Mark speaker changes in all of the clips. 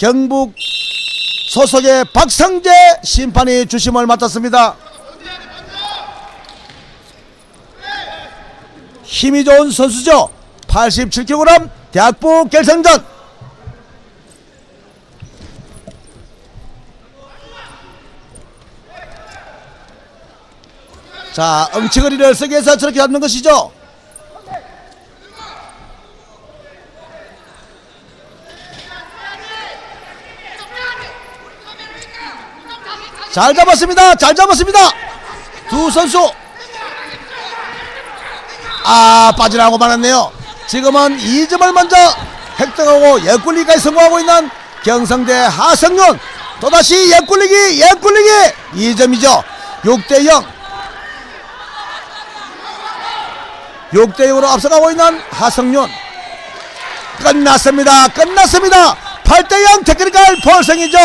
Speaker 1: 경북 소속의 박성재 심판이 주심을 맡았습니다. 힘이 좋은 선수죠. 87kg 대학부 결승전. 자, 엉치거리를 세게 해서 저렇게 잡는 것이죠. 잘 잡았습니다. 잘 잡았습니다. 두 선수. 아, 빠지라고 말았네요. 지금은 2점을 먼저 획득하고 옛굴리기까지 성공하고 있는 경성대 하성윤. 또다시 옛굴리기, 옛굴리기 2점이죠. 6대 0. 6대 0으로 앞서가고 있는 하성윤. 끝났습니다. 끝났습니다. 8대 0 테크니컬 폴승이죠.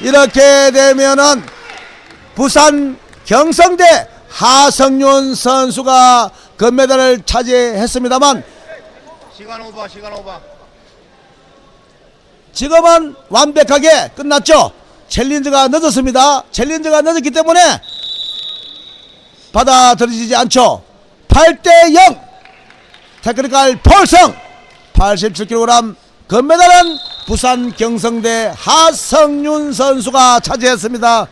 Speaker 1: 이렇게 되면은 부산 경성대 하성윤 선수가 금메달을 차지했습니다만
Speaker 2: 시간 오버 시간 오버
Speaker 1: 지금은 완벽하게 끝났죠. 챌린저가 늦었습니다. 챌린저가 늦었기 때문에 받아들여지지 않죠. 8대 0 테크니컬 폴성 87kg 금메달은 부산 경성대 하성윤 선수가 차지했습니다.